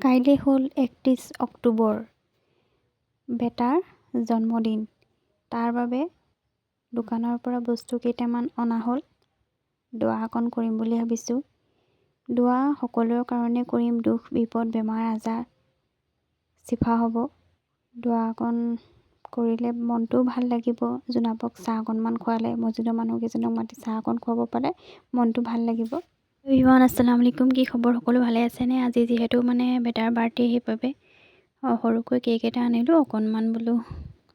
কাইলৈ হ'ল একত্ৰিছ অক্টোবৰ। বেটাৰ জন্মদিন। তাৰ বাবে দোকানৰ পৰা বস্তু কেইটামান অনা হ'ল। দোৱা অকণ কৰিম বুলি ভাবিছোঁ। দোৱা সকলোৰে কাৰণে কৰিম। দুখ বিপদ বেমাৰ আজাৰ চিফা হ'ব। দোৱা অকণ কৰিলে মনটোও ভাল লাগিব। জোনাবক চাহ অকণমান খোৱালে। মছজিদৰ মানুহকেইজনক মাতি চাহ অকণ খুৱাব পালে মনটো ভাল লাগিব। ইমান, আসসালামু আলাইকুম। কি খবৰ? সকলো ভালে আছেনে? আজি যিহেতু মানে বেটাৰ বাৰ্থডে সেইবাবে সৰুকৈ কেক এটা আনিলোঁ। অকণমান বোলো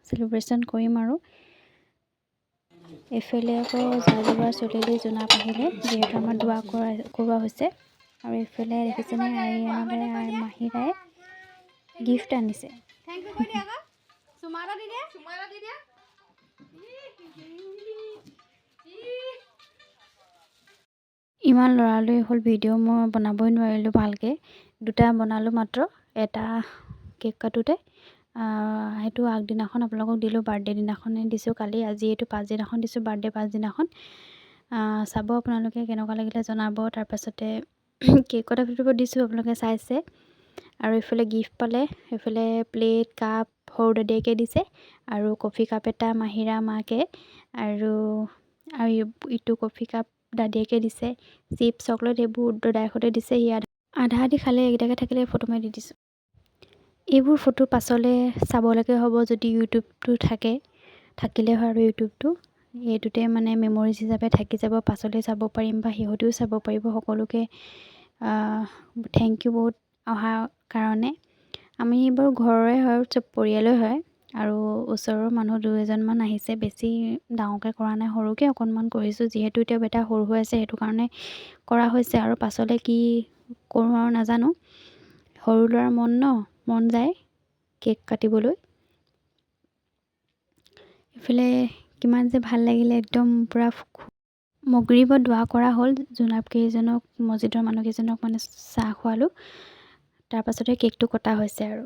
চেলিব্ৰেশ্যন কৰিম আৰু। এইফালে আকৌ যা যোগাৰ চলিলে জোনাব আহিলে, যিহেতু আমাৰ দোৱা কৰা, কৰোৱা হৈছে। আৰু এইফালে দেখিছেনে আৰিয়ানলে আৰু মাহিৰাই গিফ্ট আনিছে। ইমান লৰালৰি হ'ল ভিডিঅ' মই বনাবই নোৱাৰিলোঁ ভালকৈ। দুটা বনালোঁ মাত্ৰ, এটা কেক কাটোতে। সেইটো আগদিনাখন আপোনালোকক দিলোঁ, বাৰ্থডে দিনাখনে দিছোঁ কালি। আজি এইটো পাছদিনাখন দিছোঁ, বাৰ্থডে পাছদিনাখন। চাব আপোনালোকে কেনেকুৱা লাগিলে জনাব। তাৰপাছতে কেক কটা ভিডিঅ'বোৰ দিছোঁ, আপোনালোকে চাইছে। আৰু এইফালে গিফ্ট পালে, এইফালে প্লেট, কাপ, সৰু দাদীয়েকে দিছে। আৰু কফি কাপ এটা, মাহিৰা মাকে। আৰু আৰু ইটো কফি কাপ দাদীয়েকে দিছে চিপছ চকলেট এইবোৰ দদায়েকহঁতে দিছে সি আধা আধা খালে এইকেইটাকে থাকিলে ফটো মাৰি দি দিছোঁ। এইবোৰ ফটো পাছলৈ চাবলৈকে হ'ব যদি ইউটিউবটো থাকে থাকিলে হয় আৰু ইউটিউবটো এইটোতে মানে মেমৰিজ হিচাপে থাকি যাব পাছলৈ চাব পাৰিম বা সিহঁতেও চাব পাৰিব সকলোকে। থেংক ইউ বহুত অহাৰ কাৰণে। আমি বাৰু ঘৰৰে হয় চব পৰিয়ালেই হয়। আৰু ওচৰৰ মানুহ দুই এজনমান আহিছে বেছি ডাঙৰকৈ কৰা নাই সৰুকৈ অকণমান কৰিছোঁ। যিহেতু এতিয়া বেটা সৰু হৈ আছে সেইটো কাৰণে কৰা হৈছে। আৰু পাছলৈ কি কৰোঁ আৰু নাজানো। সৰু ল'ৰাৰ মন ন মন যায় কেক কাটিবলৈ। এইফালে কিমান যে ভাল লাগিলে একদম পূৰা মগৰীবত দোৱা কৰা হ'ল। জোনাবকেইজনক মছজিদৰ মানুহকেইজনক মানে চাহ খোৱালোঁ। তাৰপাছতে কেকটো কটা হৈছে আৰু।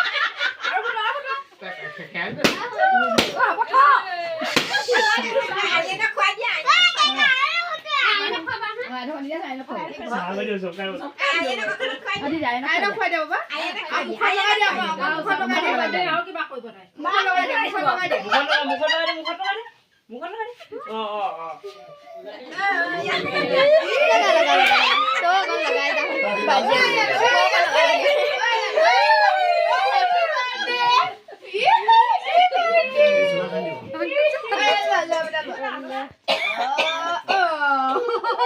Bajian.